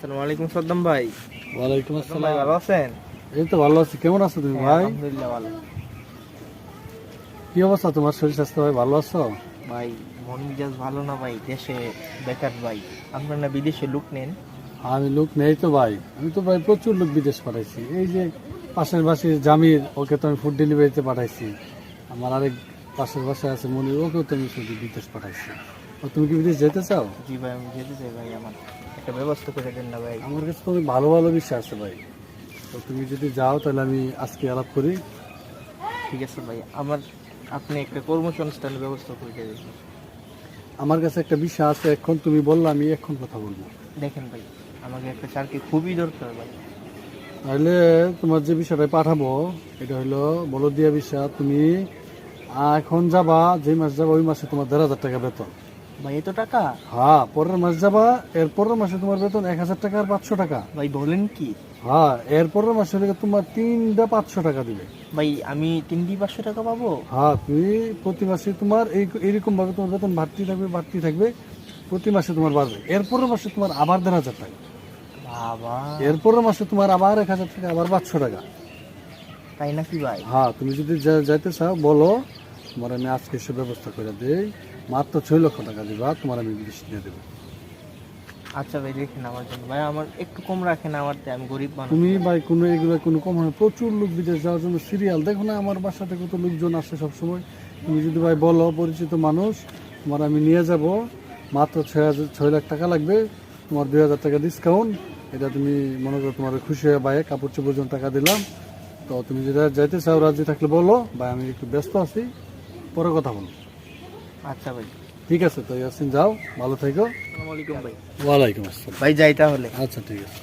আসসালামু আলাইকুম সাদ্দাম ভাই। ওয়ালাইকুম ভাই আসসালাম ভালো আছেন? এই তো ভালো আছি। কেমন আছো তুমি হ্যাঁ, ভাই? আলহামদুলিল্লাহ ভালো। কি অবস্থা তোমার শরীর স্বাস্থ্য ভাই ভালো আছো? ভাই মন মেজাজ ভালো না ভাই দেশে বেকার ভাই। আপনার না বিদেশে লুক নেন? আমি লোক নেই তো ভাই। আমি তো ভাই প্রচুর লোক বিদেশ পাঠাইছি। এই যে পাশের বাসির জামির ওকে তো আমি ফুড ডেলিভারিতে পাঠাইছি। আমার আরেক পাশের বাসায় আছে মনির ওকেও তো আমি শুধু বিদেশ পাঠাইছি। তুমি কি বিদেশ যেতে চাও? জি ভাই আমি যেতে চাই ভাই আমার একটা ব্যবস্থা করে দেন না ভাই। আমার কাছে তো ভালো ভালো বিষয় আছে ভাই। তো তুমি যদি যাও তাহলে আমি আজকে আলাপ করি। ঠিক আছে ভাই আমার আপনি একটা কর্মসংস্থানের ব্যবস্থা করে দেবেন আমার কাছে একটা বিষয় আছে এখন তুমি বললে আমি এখন কথা বলব। দেখেন ভাই আমাকে একটা চাকরি খুবই দরকার ভাই। তাহলে তোমার যে বিষয়টা পাঠাবো এটা হলো বলদিয়া বিষয় তুমি এখন যাবা যে মাস যাবা ওই মাসে তোমার দেড় হাজার টাকা বেতন। ভাই এত টাকা? হ্যাঁ পরের মাস যাবা এর পরের মাসে তোমার বেতন এক হাজার টাকা আর পাঁচশো টাকা। ভাই বলেন কি? হ্যাঁ এর পরের মাসে হলে তোমার তিনটা পাঁচশো টাকা দিবে। ভাই আমি তিনটি পাঁচশো টাকা পাবো? হ্যাঁ তুমি প্রতি মাসে তোমার এই এইরকম ভাবে তোমার বেতন বাড়তি থাকবে বাড়তি থাকবে প্রতি মাসে তোমার বাড়বে। এর পরের মাসে তোমার আবার দেড় হাজার টাকা। বাবা। এর পরের মাসে তোমার আবার এক হাজার টাকা আবার পাঁচশো টাকা। তাই নাকি ভাই? হ্যাঁ তুমি যদি যাইতে চাও বলো। তোমার আমি আজকে সে ব্যবস্থা করে দিই। মাত্র ছয় লক্ষ টাকা দিবা তোমার আমি বিদেশ নিয়ে দেবো। আচ্ছা ভাই দেখেন আমার জন্য। ভাই আমার একটু কম রাখেন আমার আমি গরিব মানুষ। তুমি ভাই কোনো এগুলো কোনো কম হয় প্রচুর লোক বিদেশ যাওয়ার জন্য সিরিয়াল। দেখো না আমার বাসাতে কত লোকজন আসে সবসময়। তুমি যদি ভাই বলো পরিচিত মানুষ তোমার আমি নিয়ে যাব। মাত্র ছয় হাজার ছয় লাখ টাকা লাগবে। তোমার দুই হাজার টাকা ডিসকাউন্ট এটা তুমি মনে করো তোমার খুশি হয়ে ভাই কাপড় চোপড় জন্য টাকা দিলাম। তো তুমি যেটা যাইতে চাও রাজি থাকলে বলো। ভাই আমি একটু ব্যস্ত আছি। পরে কথা বলো আচ্ছা ভাই। ঠিক আছে তো ইয়াসিন যাও ভালো থেকো। আসসালামু আলাইকুম ভাই। ওয়ালাইকুম আসসালাম। ভাই যাই তাহলে। আচ্ছা ঠিক আছে।